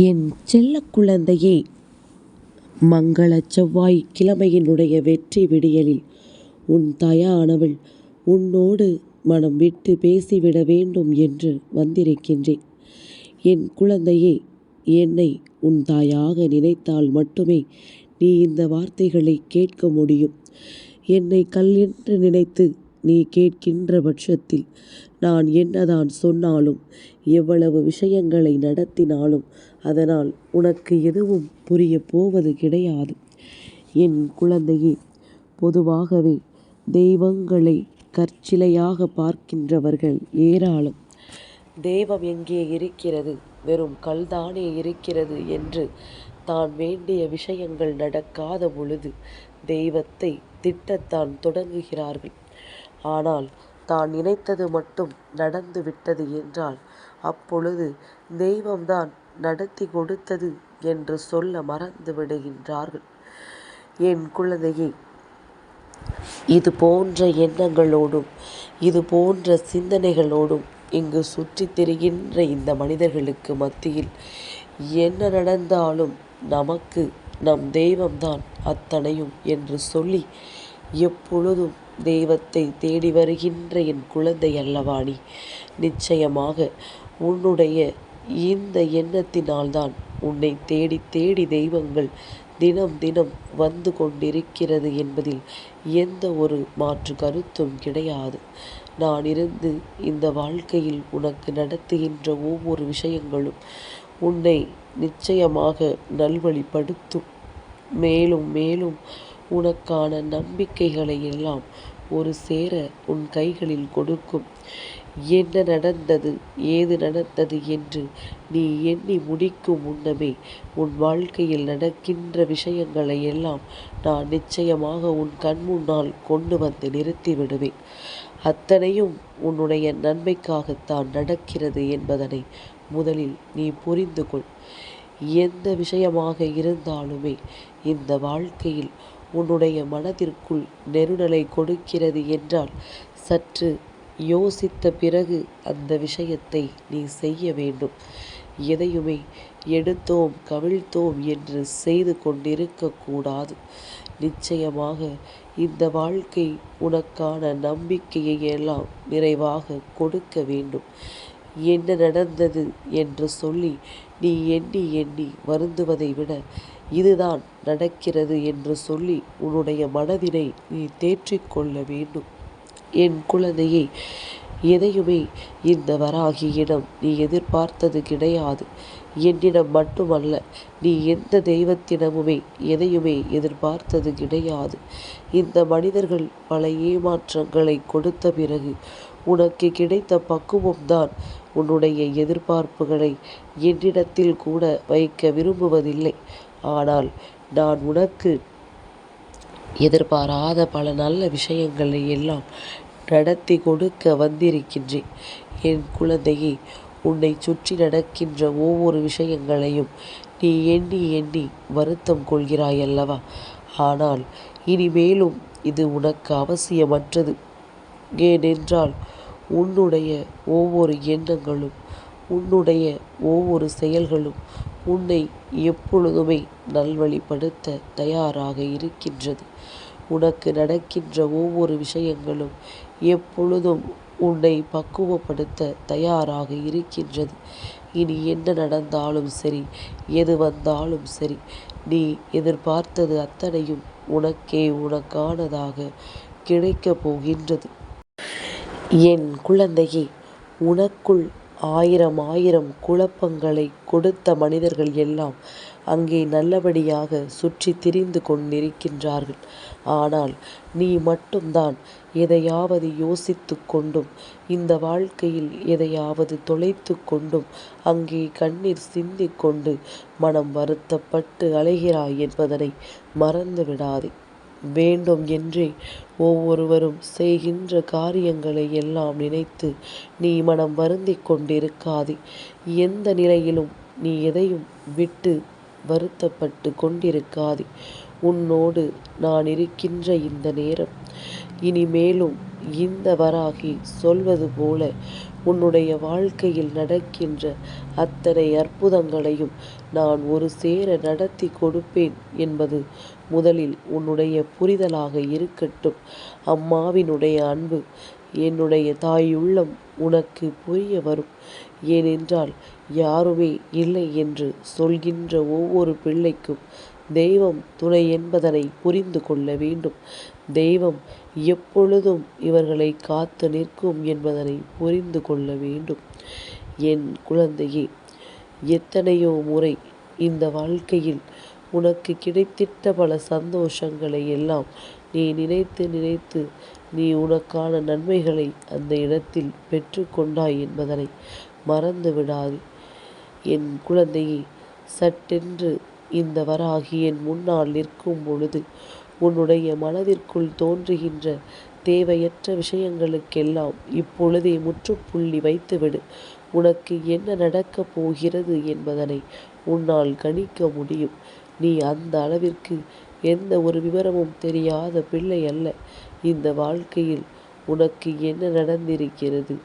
என் செல்ல குழந்தையே மங்களச் செவ்வாய் கிழமையினுடைய வெற்றி விடியலில் உன் தாயானவள் உன்னோடு மனம் விட்டு பேசிவிட வேண்டும் என்று வந்திருக்கின்றேன். என் குழந்தையே என்னை உன் தாயாக நினைத்தால் மட்டுமே நீ இந்த வார்த்தைகளை கேட்க முடியும். என்னை கல் என்று நினைத்து நீ கேட்கின்ற பட்சத்தில் நான் என்னதான் சொன்னாலும் எவ்வளவு விஷயங்களை நடத்தினாலும் அதனால் உனக்கு எதுவும் புரியப் போவது கிடையாது. என் குழந்தையே பொதுவாகவே தெய்வங்களை கற்சிலையாக பார்க்கின்றவர்கள் ஏராளம். தெய்வம் எங்கே இருக்கிறது? வெறும் கல்தானே இருக்கிறது என்று தான் வேண்டிய விஷயங்கள் நடக்காத பொழுது தெய்வத்தை திட்டத்தான் தொடங்குகிறார்கள். ஆனால் தான் நினைத்தது மட்டும் நடந்து விட்டது என்றால் அப்பொழுது தெய்வம்தான் நடத்தி கொடுத்தது என்று சொல்ல மறந்து விடுகின்றார்கள். என் குழந்தையை இது போன்ற எண்ணங்களோடும் இது போன்ற சிந்தனைகளோடும் இங்கு சுற்றித் திரிகின்ற இந்த மனிதர்களுக்கு மத்தியில் என்ன நடந்தாலும் நமக்கு நம் தெய்வம்தான் அத்தனையும் என்று சொல்லி எப்பொழுதும் தெய்வத்தை தேடி வருகின்ற என் குழந்தை அல்லவா நீ நிச்சயமாக உன்னுடைய இந்த எண்ணத்தினால்தான் உன்னை தேடி தேடி தெய்வங்கள் தினம் தினம் வந்து கொண்டிருக்கிறது என்பதில் எந்த ஒரு மாற்று கருத்தும் கிடையாது. நான் இருந்து இந்த வாழ்க்கையில் உனக்கு நடத்துகின்ற ஒவ்வொரு விஷயங்களும் உன்னை நிச்சயமாக நல்வழிப்படுத்தும். மேலும் மேலும் உனக்கான நம்பிக்கைகளை எல்லாம் ஒரு சேர உன் கைகளில் கொடுக்கும். என்ன நடந்தது? ஏது நடந்தது என்று நீ எண்ணி முடிக்கும் முன்னமே உன் வாழ்க்கையில் நடக்கின்ற விஷயங்களை எல்லாம் நான் நிச்சயமாக உன் கண் முன்னால் கொண்டு வந்து நிறுத்தி விடுவேன். அத்தனையும் உன்னுடைய நன்மைக்காகத்தான் நடக்கிறது என்பதனை முதலில் நீ புரிந்து கொள். எந்த விஷயமாக இருந்தாலுமே இந்த வாழ்க்கையில் உன்னுடைய மனதிற்குள் நெருடலை கொடுக்கிறது என்றால் சற்று யோசித்த பிறகு அந்த விஷயத்தை நீ செய்ய வேண்டும். எதையுமே எடுத்தோம் கவிழ்த்தோம் என்று செய்து கொண்டிருக்கக்கூடாது நிச்சயமாக இந்த வாழ்க்கை உனக்கான நம்பிக்கையை எல்லாம் நிறைவாக கொடுக்க வேண்டும். என்ன நடந்தது என்று சொல்லி நீ எண்ணி எண்ணி வருந்துவதை விட இதுதான் நடக்கிறது என்று சொல்லி உன்னுடைய மனதினை நீ தேற்றிக்கொள்ள வேண்டும். என் குழந்தையை எதையுமே இந்த வராகியிடம் நீ எதிர்பார்த்தது கிடையாது. என்னிடம் மட்டுமல்ல நீ எந்த தெய்வத்திடமுமே எதையுமே எதிர்பார்த்தது கிடையாது. இந்த மனிதர்கள் பல ஏமாற்றங்களை கொடுத்த பிறகு உனக்கு கிடைத்த பக்குவம்தான் உன்னுடைய எதிர்பார்ப்புகளை என்னிடத்தில் கூட வைக்க விரும்புவதில்லை. ஆனால் நான் உனக்கு எதிர்பாராத பல நல்ல விஷயங்களை எல்லாம் நடத்தி கொடுக்க வந்திருக்கின்றேன். என் குழந்தையை உன்னை சுற்றி நடக்கின்ற ஒவ்வொரு விஷயங்களையும் நீ எண்ணி எண்ணி வருத்தம் கொள்கிறாய் அல்லவா? ஆனால் இனிமேலும் இது உனக்கு அவசியமற்றது. ஏனென்றால் உன்னுடைய ஒவ்வொரு எண்ணங்களும் உன்னுடைய ஒவ்வொரு செயல்களும் உன்னை எப்பொழுதுமே நல்வழிப்படுத்த தயாராக இருக்கின்றது. உனக்கு நடக்கின்ற ஒவ்வொரு விஷயங்களும் எப்பொழுதும் உன்னை பக்குவப்படுத்த தயாராக இருக்கின்றது. இனி என்ன நடந்தாலும் சரி எது வந்தாலும் சரி நீ எதிர்பார்த்தது அத்தனையும் உனக்கே உனக்கானதாக கிடைக்கப் போகின்றது. என் குழந்தையே உனக்குள் ஆயிரம் ஆயிரம் குழப்பங்களை கொடுத்த மனிதர்கள் எல்லாம் அங்கே நல்லபடியாக சுற்றி திரிந்து கொண்டிருக்கின்றார்கள். ஆனால் நீ மட்டும்தான் எதையாவது யோசித்து கொண்டும் இந்த வாழ்க்கையில் எதையாவது தொலைத்து கொண்டும் அங்கே கண்ணீர் சிந்திக் கொண்டு மனம் வருத்தப்பட்டு அலைகிறாய் என்பதனை மறந்து விடாதே வேண்டும் என்றே ஒவ்வொருவரும் செய்கின்ற காரியங்களை எல்லாம் நினைத்து நீ மனம் வருந்தி கொண்டிருக்காதே. எந்த நிலையிலும் நீ எதையும் விட்டு வருத்தப்பட்டு கொண்டிருக்காதே. உன்னோடு நான் இருக்கின்ற இந்த நேரம் இனிமேலும் இந்த வராகி சொல்வது போல உன்னுடைய வாழ்க்கையில் நடக்கின்ற அத்தனை அற்புதங்களையும் நான் ஒரு சேர நடத்தி கொடுப்பேன் என்பது முதலில் உன்னுடைய புரிதலாக இருக்கட்டும். அம்மாவினுடைய அன்பு என்னுடைய தாயுள்ளம் உனக்கு புரிய வரும். ஏனென்றால் யாருமே இல்லை என்று சொல்கின்ற ஒவ்வொரு பிள்ளைக்கும் தெய்வம் துணை என்பதனை புரிந்து கொள்ள வேண்டும். தெய்வம் எப்பொழுதும் இவர்களை காத்து நிற்கும் என்பதனை புரிந்து கொள்ள வேண்டும். என் குழந்தையே எத்தனையோ முறை இந்த வாழ்க்கையில் உனக்கு கிடைத்திட்ட பல சந்தோஷங்களை எல்லாம் நீ நினைத்து நினைத்து நீ உனக்கான நன்மைகளை அந்த இடத்தில் பெற்றுக்கொண்டாய் என்பதனை மறந்து விடாது என் குழந்தையை சட்டென்று இந்த வராகி என் முன்னால் நிற்கும் பொழுது உன்னுடைய மனதிற்குள் தோன்றுகின்ற தேவையற்ற விஷயங்களுக்கெல்லாம் இப்பொழுதே முற்றுப்புள்ளி வைத்துவிடு. உனக்கு என்ன நடக்கப் போகிறது என்பதனை உன்னால் கணிக்க முடியும். நீ அந்த அளவிற்கு எந்த ஒரு விவரமும் தெரியாத பிள்ளை அல்ல. இந்த வாழ்க்கையில் உனக்கு என்ன நடந்திருக்கிறது?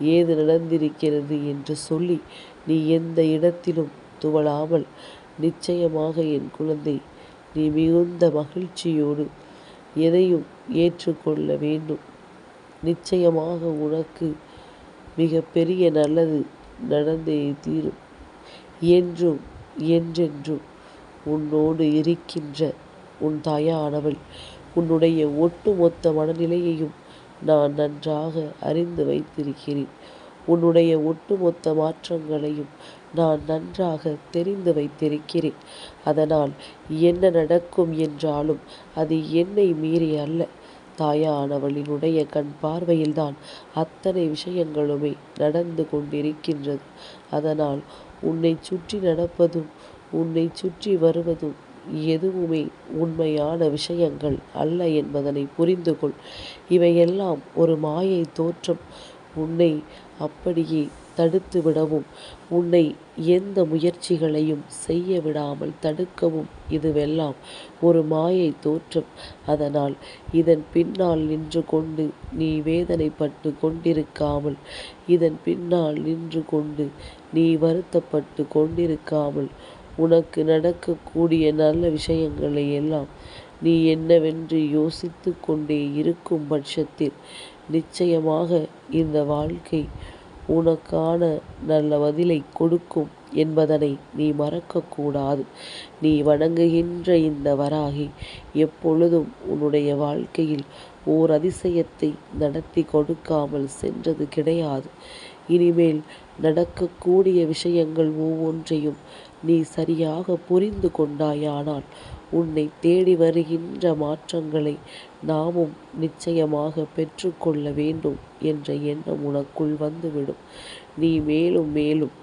ஏது நடந்திருக்கிறது என்று சொல்லி நீ எந்த இடத்திலும் துவளாமல் நிச்சயமாக என் குழந்தை நீ மிகுந்த மகிழ்ச்சியோடு எதையும் ஏற்றுக்கொள்ள வேண்டும். நிச்சயமாக உனக்கு மிக பெரிய நல்லது நடந்தே தீரும். என்றும் என்றென்றும் உன்னோடு இருக்கின்ற உன் தாயானவள் உன்னுடைய ஒட்டுமொத்த மனநிலையையும் நான் நன்றாக அறிந்து வைத்திருக்கிறேன். உன்னுடைய ஒட்டுமொத்த மாற்றங்களையும் நான் நன்றாக தெரிந்து வைத்திருக்கிறேன். அதனால் என்ன நடக்கும் என்றாலும் அது என்னை மீறி அல்ல. தாயானவளினுடைய கண் பார்வையில்தான் அத்தனை விஷயங்களுமே நடந்து கொண்டிருக்கின்றது. அதனால் உன்னை சுற்றி நடப்பதும் உன்னை சுற்றி வருவதும் எதுவுமே உண்மையான விஷயங்கள் அல்ல என்பதனை புரிந்து கொள் இவையெல்லாம் ஒரு மாயை தோற்றம். உன்னை அப்படியே தடுத்து விடவும் உன்னை எந்த முயற்சிகளையும் செய்ய விடாமல் தடுக்கவும் இதுவெல்லாம் ஒரு மாயை தோற்றம். அதனால் இதன் பின்னால் நின்று கொண்டு நீ வேதனைப்பட்டு கொண்டிருக்காமல் இதன் பின்னால் நின்று கொண்டு நீ வருத்தப்பட்டு கொண்டிருக்காமல் உனக்கு நடக்கக்கூடிய நல்ல விஷயங்களை எல்லாம் நீ என்னவென்று யோசித்து கொண்டே இருக்கும் பட்சத்தில் நிச்சயமாக இந்த வாழ்க்கை உனக்கான நல்ல பதிலை கொடுக்கும் என்பதனை நீ மறக்கக்கூடாது. நீ வணங்குகின்ற இந்த வராகி எப்பொழுதும் உன்னுடைய வாழ்க்கையில் ஓர் அதிசயத்தை நடத்தி கொடுக்காமல் சென்றது கிடையாது. இனிமேல் நடக்கக்கூடிய விஷயங்கள் ஒவ்வொன்றையும் நீ சரியாக புரிந்து கொண்டாயானால் உன்னை தேடி வருகின்ற மாற்றங்களை நாமும் நிச்சயமாக பெற்றுக்கொள்ள வேண்டும் என்ற எண்ணம் உனக்குள் வந்துவிடும். நீ மேலும் மேலும்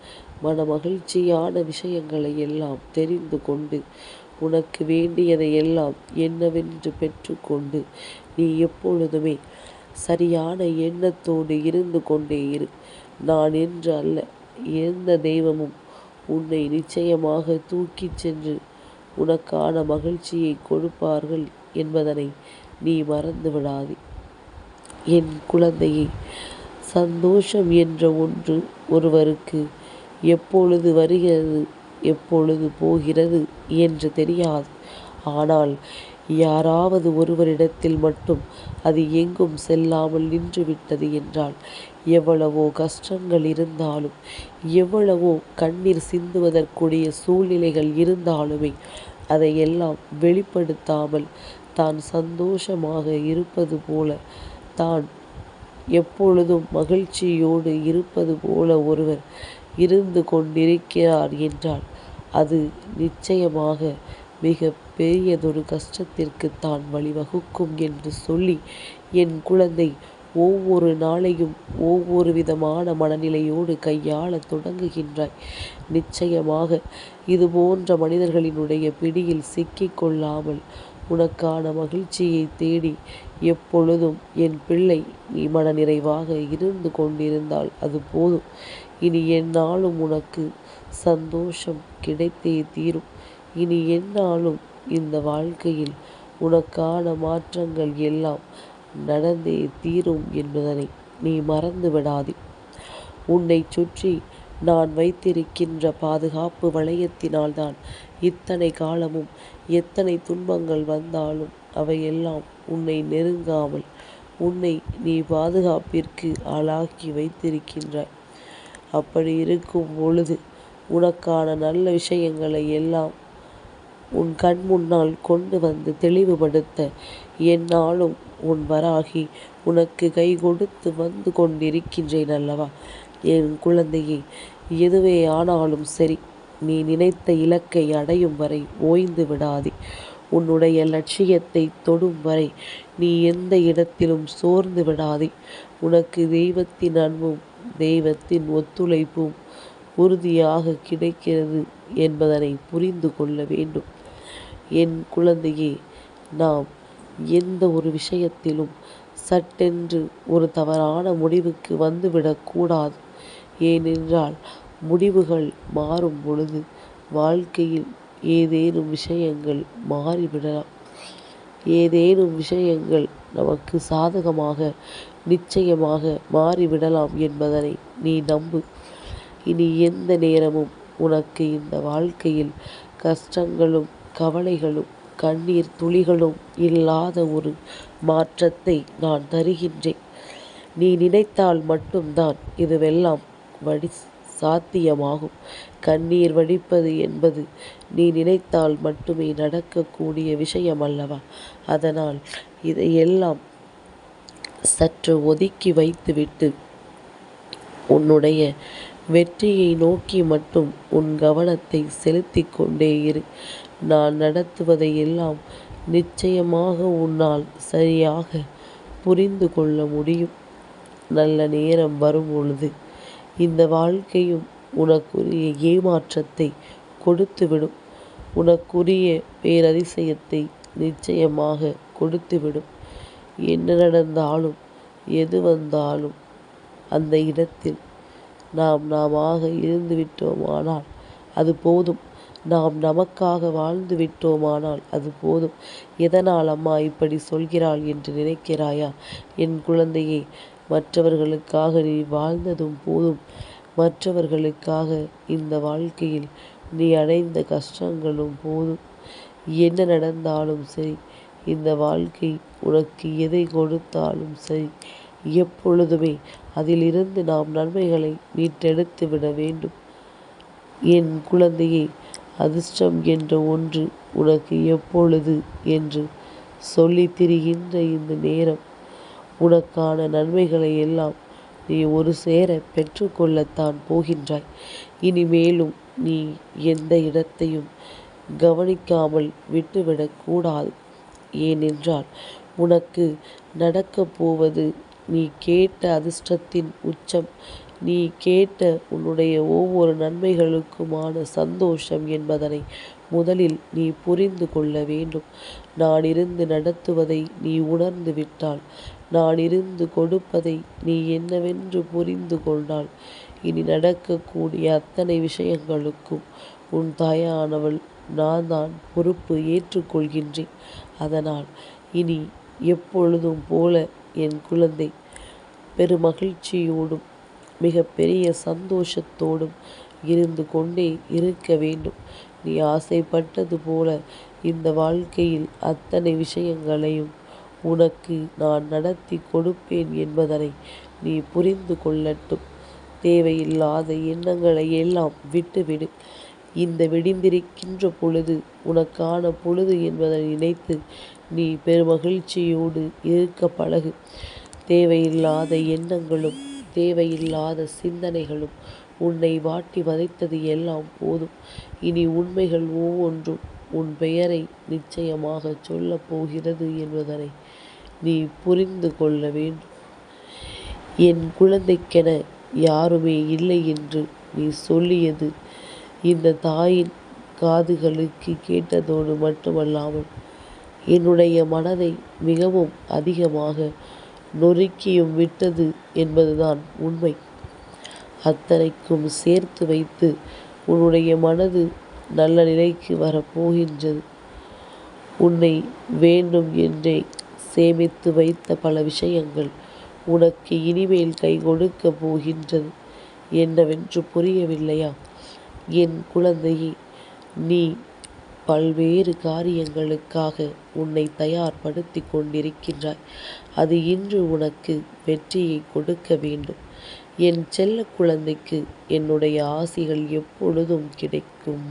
மன மகிழ்ச்சியான விஷயங்களை எல்லாம் தெரிந்து கொண்டு உனக்கு வேண்டியதை எல்லாம் என்னவென்று பெற்றுக்கொண்டு நீ எப்பொழுதுமே சரியான எண்ணத்தோடு இருந்து கொண்டே இரு. நான் என்று அல்ல எந்த தெய்வமும் உன்னை நிச்சயமாக தூக்கிச் சென்று உனக்கான மகிழ்ச்சியை கொடுப்பார்கள் என்பதனை நீ மறந்து விடாதே என் குழந்தையை சந்தோஷம் என்ற ஒன்று ஒருவருக்கு எப்பொழுது வருகிறது எப்பொழுது போகிறது என்று தெரியாது. ஆனால் யாராவது ஒருவரிடத்தில் மட்டும் அது எங்கும் செல்லாமல் நின்றுவிட்டது என்றால் எவ்வளவோ கஷ்டங்கள் இருந்தாலும் எவ்வளவோ கண்ணீர் சிந்துவதற்குரிய சூழ்நிலைகள் இருந்தாலுமே அதையெல்லாம் வெளிப்படுத்தாமல் தான் சந்தோஷமாக இருப்பது போல தான் எப்பொழுதும் மகிழ்ச்சியோடு இருப்பது போல ஒருவர் இருந்து கொண்டிருக்கிறார் என்றால் அது நிச்சயமாக மிக பெரியதொரு கஷ்டத்திற்கு தான் வழிவகுக்கும் என்று சொல்லி என் குழந்தை ஒவ்வொரு நாளையும் ஒவ்வொரு விதமான மனநிலையோடு கையாளத் தொடங்குகின்றாய். நிச்சயமாக இது போன்ற மனிதர்களினுடைய பிடியில் சிக்கிக் கொள்ளாமல் உனக்கான மகிழ்ச்சியை தேடி எப்பொழுதும் என் பிள்ளை நீ மனநிறைவாக இருந்து கொண்டிருந்தால் அது போதும். இனி என்னாலும் உனக்கு சந்தோஷம் கிடைத்தே தீரும். இனி என்னாலும் இந்த வாழ்க்கையில் உனக்கான மாற்றங்கள் எல்லாம் நடந்தே தீரும் என்பதனை நீ மறந்து விடாதே உன்னைச் சுற்றி நான் வைத்திருக்கின்ற பாதுகாப்பு வளையத்தினால்தான் இத்தனை காலமும் எத்தனை துன்பங்கள் வந்தாலும் அவையெல்லாம் உன்னை நெருங்காமல் உன்னை நீ பாதுகாப்பிற்கு ஆளாக்கி வைத்திருக்கின்றாய். அப்படி இருக்கும் பொழுது உனக்கான நல்ல விஷயங்களை எல்லாம் உன் கண் முன்னால் கொண்டு வந்து தெளிவுபடுத்த என்னாலும் உன் வராகி. உனக்கு கை கொடுத்து வந்து கொண்டிருக்கின்றேன் அல்லவா? என் குழந்தையே எதுவே ஆனாலும் சரி நீ நினைத்த இலக்கை அடையும் வரை ஓய்ந்து விடாதே. உன்னுடைய லட்சியத்தை தொடும் வரை நீ எந்த இடத்திலும் சோர்ந்து விடாதே. உனக்கு தெய்வத்தின் அன்பும் தெய்வத்தின் ஒத்துழைப்பும் உறுதியாக கிடைக்கிறது என்பதனை புரிந்து கொள்ள வேண்டும். என் குழந்தையே நாம் எந்த ஒரு விஷயத்திலும் சட்டென்று ஒரு தவறான முடிவுக்கு வந்துவிடக்கூடாது ஏனென்றால் முடிவுகள் மாறும் பொழுது வாழ்க்கையில் ஏதேனும் விஷயங்கள் மாறிவிடலாம். ஏதேனும் விஷயங்கள் நமக்கு சாதகமாக நிச்சயமாக மாறிவிடலாம் என்பதனை நீ நம்பு. இனி எந்த நேரமும் உனக்கு இந்த வாழ்க்கையில் கஷ்டங்களும் கவலைகளும் கண்ணீர் துளிகளும் இல்லாத ஒரு மாற்றத்தை நான் தருகின்றேன். நீ நினைத்தால் மட்டும்தான் இதுவெல்லாம் வடி சாத்தியமாகும். கண்ணீர் வடிப்பது என்பது நீ நினைத்தால் மட்டுமே நடக்கக்கூடிய விஷயம் அல்லவா அதனால் இதையெல்லாம் சற்று ஒதுக்கி வைத்துவிட்டு உன்னுடைய வெற்றியை நோக்கி மட்டும் உன் கவனத்தை செலுத்திக் கொண்டே இரு. நான் நடத்துவதை எல்லாம் நிச்சயமாக உன்னால் சரியாக புரிந்து கொள்ள முடியும். நல்ல நேரம் வரும் பொழுது இந்த வாழ்க்கையும் உனக்குரிய ஏமாற்றத்தை கொடுத்துவிடும். உனக்குரிய பேரதிசயத்தை நிச்சயமாக கொடுத்துவிடும். என்ன நடந்தாலும் எது வந்தாலும் அந்த இடத்தில் நாம் நாமாக இருந்து விட்டோமானால் அது போதும். நாம் நமக்காக வாழ்ந்து விட்டோமானால் அது போதும். எதனால் அம்மா இப்படி சொல்கிறாள் என்று நினைக்கிறாயா? என் குழந்தையே மற்றவர்களுக்காக நீ வாழ்ந்ததும் போதும். மற்றவர்களுக்காக இந்த வாழ்க்கையில் நீ அடைந்த கஷ்டங்களும் போதும். என்ன நடந்தாலும் சரி இந்த வாழ்க்கை உனக்கு எதை கொடுத்தாலும் சரி எப்பொழுதுமே அதிலிருந்து நாம் நன்மைகளை மீட்டெடுத்து விட வேண்டும். என் குழந்தையை அதிர்ஷ்டம் என்ற ஒன்று உனக்கு எப்பொழுது என்று சொல்லி திரிகின்ற இந்த நேரம். உனக்கான நன்மைகளை எல்லாம் நீ ஒரு சேர பெற்றுக்கொள்ளத்தான் போகின்றாய். இனிமேலும் நீ எந்த இடத்தையும் கவனிக்காமல் விட்டுவிடக்கூடாது ஏனென்றால் உனக்கு நடக்கப் போவது நீ கேட்ட அதிர்ஷ்டத்தின் உச்சம் நீ கேட்ட உன்னுடைய ஒவ்வொரு நன்மைகளுக்குமான சந்தோஷம் என்பதனை முதலில் நீ புரிந்து கொள்ள வேண்டும். நான் இருந்து நடத்துவதை நீ உணர்ந்து விட்டால் நான் இருந்து கொடுப்பதை நீ என்னவென்று புரிந்து கொண்டால் இனி நடக்கக்கூடிய அத்தனை விஷயங்களுக்கும் உன் தாயானவள் நான் தான் பொறுப்பு ஏற்றுக்கொள்கின்றேன். அதனால் இனி எப்பொழுதும் போல என் குழந்தை பெருமகிழ்ச்சியோடும் மிக பெரிய சந்தோஷத்தோடும் இருந்து கொண்டே இருக்க வேண்டும். நீ ஆசைப்பட்டது போல இந்த வாழ்க்கையில் அத்தனை விஷயங்களையும் உனக்கு நான் நடத்தி கொடுப்பேன் என்பதனை நீ புரிந்து கொள்ளட்டும். தேவையில்லாத எண்ணங்களை எல்லாம் விட்டுவிடு. இந்த விடிந்திருக்கின்ற பொழுது உனக்கான பொழுது என்பதை நினைத்து நீ பெருமகிழ்ச்சியோடு இருக்க பழகு. தேவையில்லாத எண்ணங்களும் தேவையில்லாத சிந்தனைகளும் உன்னை வாட்டி வதைத்தது எல்லாம் போதும். இனி உண்மைகள் ஒவ்வொன்றும் உன் பெயரை நிச்சயமாக சொல்லப் போகிறது என்பதனை நீ புரிந்து கொள்ள வேண்டும். என் குழந்தைக்கென யாருமே இல்லை என்று நீ சொல்லியது இந்த தாயின் காதுகளுக்கு கேட்டதோடு மட்டுமல்லாமல் என்னுடைய மனதை மிகவும் அதிகமாக நொறுக்கியும் விட்டது என்பதுதான் உண்மை. அத்தனைக்கும் சேர்த்து வைத்து உன்னுடைய மனது நல்ல நிலைக்கு வரப்போகின்றது. உன்னை வேண்டும் என்றே சேமித்து வைத்த பல விஷயங்கள் உனக்கு இனிமேல் கை கொடுக்க போகின்றது. என்னவென்று புரியவில்லையா? என் குழந்தையே நீ பல்வேறு காரியங்களுக்காக உன்னை தயார்படுத்தி கொண்டிருக்கின்றாய் கொண்டிருக்கிறாய். அது இன்று உனக்கு வெற்றியைக் கொடுக்க வேண்டும். என் செல்ல குழந்தைக்கு என்னுடைய ஆசிகள் எப்பொழுதும் கிடைக்கும்.